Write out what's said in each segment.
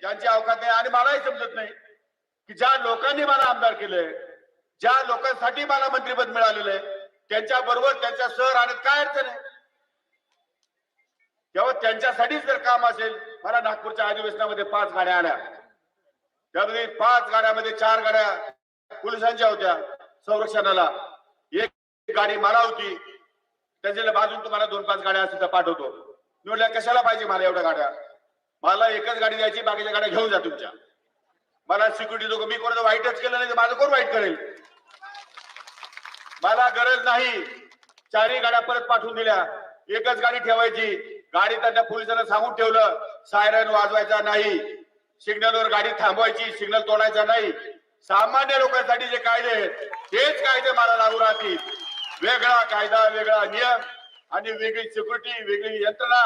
ज्यांची अवकात नाही आणि मलाही समजत नाही की ज्या लोकांनी मला आमदार केलंय ज्या लोकांसाठी मला मंत्रीपद मिळालेलं आहे त्यांच्या बरोबर त्यांच्या सर आणि काय अडचण आहे? तेव्हा त्यांच्यासाठीच जर काम असेल मला नागपूरच्या अधिवेशनामध्ये पाच गाड्या आल्या. त्यामध्ये पाच गाड्यामध्ये चार गाड्या पोलिसांच्या होत्या संरक्षणाला. एक गाडी मला होती त्याच्या बाजून तुम्हाला दोन पाच गाड्या असतील तर पाठवतो. निवडल्या कशाला पाहिजे मला एवढ्या गाड्या? मला एकच गाडी द्यायची बाकीच्या गाड्या घेऊन जा तुमच्या. मला सिक्युरिटी लोक मी कोणाचं वाईटच केलं नाही तर माझं कोण वाईट करेल? मला गरज नाही. चारही गाड्या परत पाठवून दिल्या. एकच गाडी ठेवायची. गाडी त्यांना पोलिसांना सांगून ठेवलं सायरन वाजवायचा नाही. सिग्नलवर गाडी थांबवायची सिग्नल तोडायचा नाही. सामान्य लोकांसाठी जे कायदे आहेत तेच कायदे मला लागू राहतील. वेगळा कायदा वेगळा नियम आणि वेगळी सिक्युरिटी वेगळी यंत्रणा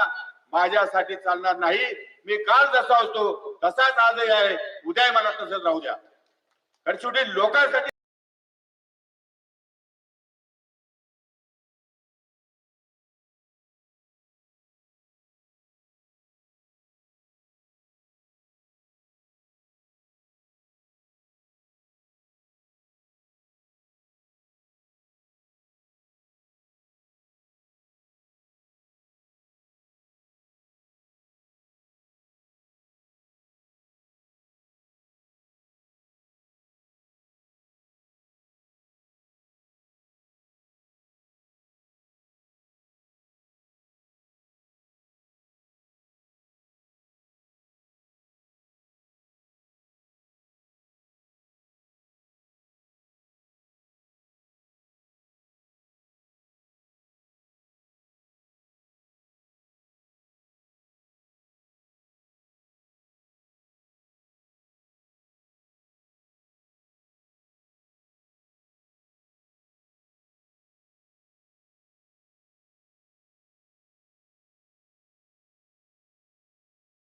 माझ्यासाठी चालणार नाही. मी काल जसा असतो तसाच आजही आहे. उद्याही मला तसंच राहू द्या. कारण शेवटी लोकांसाठी